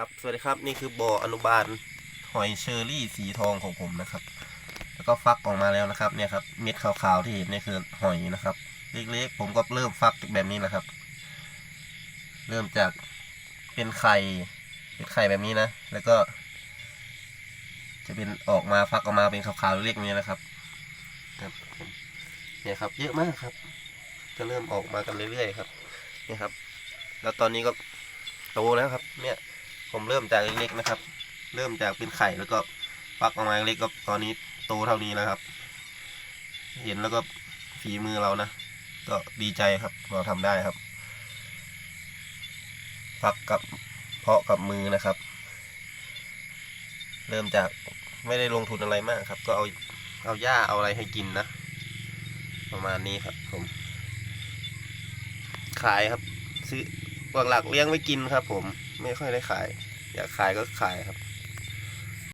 ครับ สวัสดีครับนี่คือบ่ออนุบาลหอยเชอรี่สีทองของผมนะครับ แล้วก็ฟักออกมาแล้วนะครับเนี่ยครับเม็ดขาวๆที่เห็นนี่คือหอยนะครับ เล็กๆ ผมก็เริ่มฟักแบบนี้นะครับ เริ่มจากเป็นไข่เป็นไข่แบบนี้นะ แล้วก็ จะเป็นออกมาฟักออกมาเป็นขาวๆเล็กๆนี้นะครับครับเนี่ยครับเยอะมากครับ จะเริ่มออกมากันเรื่อยๆครับเนี่ยครับ แล้วตอนนี้ก็โตแล้วครับ เนี่ย ผมเริ่มจากเล็กๆนะครับ เริ่มจากเป็นไข่แล้วก็ฟักออกมาเล็กก็ตอนนี้โตเท่านี้แล้วครับ เห็นแล้วก็ฝีมือเรานะ ก็ดีใจครับ เราทำได้ครับ ฟักกับเพาะกับมือนะครับ เริ่มจากไม่ได้ลงทุนอะไรมากครับ ก็เอาเอาหญ้าเอาอะไรให้กินนะ ประมาณนี้ครับผม ขายครับซื้อ หลักเลี้ยงไว้กินครับ ผมไม่ค่อยได้ขาย อยากขายก็ขายครับ